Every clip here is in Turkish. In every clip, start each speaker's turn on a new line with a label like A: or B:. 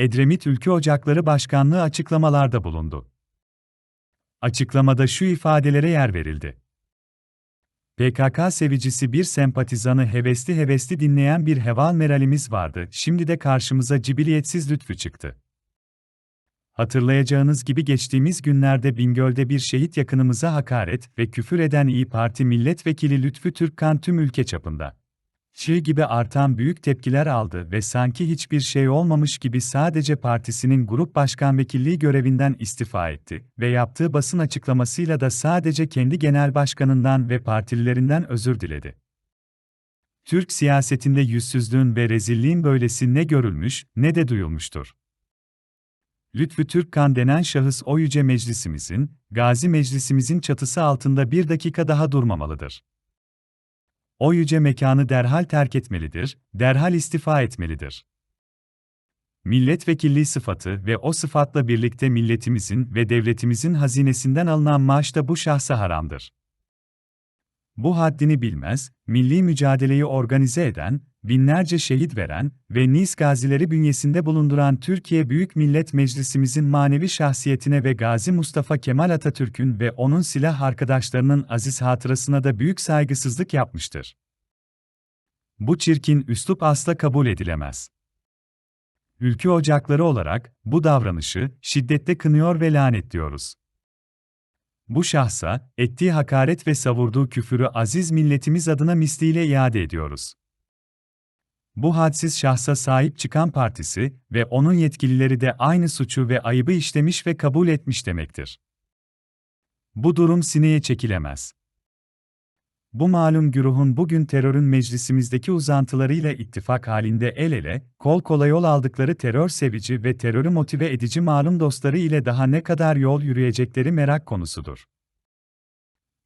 A: Edremit Ülke Ocakları Başkanlığı açıklamalarda bulundu. Açıklamada şu ifadelere yer verildi. PKK sevicisi bir sempatizanı hevesli hevesli dinleyen bir heval meralimiz vardı, şimdi de karşımıza cibiliyetsiz lütfü çıktı. Hatırlayacağınız gibi geçtiğimiz günlerde Bingöl'de bir şehit yakınımıza hakaret ve küfür eden İyi Parti milletvekili Lütfü Türkkan tüm ülke çapında çığ gibi artan büyük tepkiler aldı ve sanki hiçbir şey olmamış gibi sadece partisinin grup başkan vekilliği görevinden istifa etti ve yaptığı basın açıklamasıyla da sadece kendi genel başkanından ve partililerinden özür diledi. Türk siyasetinde yüzsüzlüğün ve rezilliğin böylesi ne görülmüş ne de duyulmuştur. Lütfü Türkkan denen şahıs o yüce meclisimizin, gazi meclisimizin çatısı altında bir dakika daha durmamalıdır. O yüce mekanı derhal terk etmelidir, derhal istifa etmelidir. Milletvekilliği sıfatı ve o sıfatla birlikte milletimizin ve devletimizin hazinesinden alınan maaş da bu şahsa haramdır. Bu haddini bilmez, milli mücadeleyi organize eden, binlerce şehit veren ve Nis gazileri bünyesinde bulunduran Türkiye Büyük Millet Meclisimizin manevi şahsiyetine ve Gazi Mustafa Kemal Atatürk'ün ve onun silah arkadaşlarının aziz hatırasına da büyük saygısızlık yapmıştır. Bu çirkin üslup asla kabul edilemez. Ülke ocakları olarak bu davranışı şiddetle kınıyor ve lanetliyoruz. Bu şahsa, ettiği hakaret ve savurduğu küfürü aziz milletimiz adına misliyle iade ediyoruz. Bu hadsiz şahsa sahip çıkan partisi ve onun yetkilileri de aynı suçu ve ayıbı işlemiş ve kabul etmiş demektir. Bu durum sineye çekilemez. Bu malum güruhun bugün terörün meclisimizdeki uzantılarıyla ittifak halinde el ele, kol kola yol aldıkları terör sevici ve terörü motive edici malum dostları ile daha ne kadar yol yürüyecekleri merak konusudur.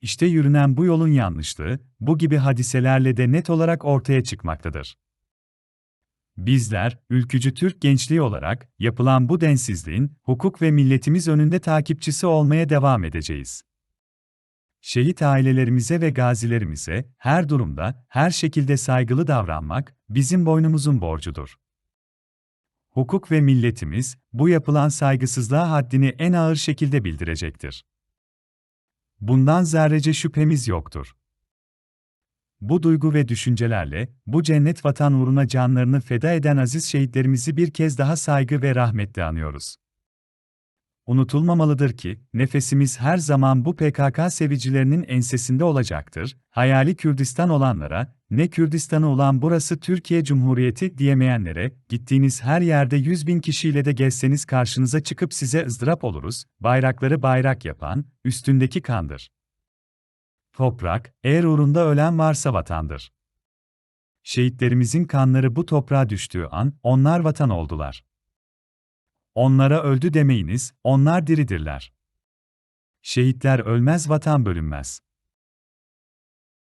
A: İşte yürünen bu yolun yanlışlığı, bu gibi hadiselerle de net olarak ortaya çıkmaktadır. Bizler, ülkücü Türk gençliği olarak, yapılan bu densizliğin, hukuk ve milletimiz önünde takipçisi olmaya devam edeceğiz. Şehit ailelerimize ve gazilerimize, her durumda, her şekilde saygılı davranmak, bizim boynumuzun borcudur. Hukuk ve milletimiz, bu yapılan saygısızlığa haddini en ağır şekilde bildirecektir. Bundan zerrece şüphemiz yoktur. Bu duygu ve düşüncelerle, bu cennet vatan uğruna canlarını feda eden aziz şehitlerimizi bir kez daha saygı ve rahmetle anıyoruz. Unutulmamalıdır ki, nefesimiz her zaman bu PKK sevicilerinin ensesinde olacaktır, hayali Kürdistan olanlara, ne Kürdistan'ı olan burası Türkiye Cumhuriyeti diyemeyenlere, gittiğiniz her yerde yüz bin kişiyle de gezseniz karşınıza çıkıp size ızdırap oluruz, bayrakları bayrak yapan, üstündeki kandır. Toprak, eğer uğrunda ölen varsa vatandır. Şehitlerimizin kanları bu toprağa düştüğü an, onlar vatan oldular. Onlara öldü demeyiniz, onlar diridirler. Şehitler ölmez vatan bölünmez.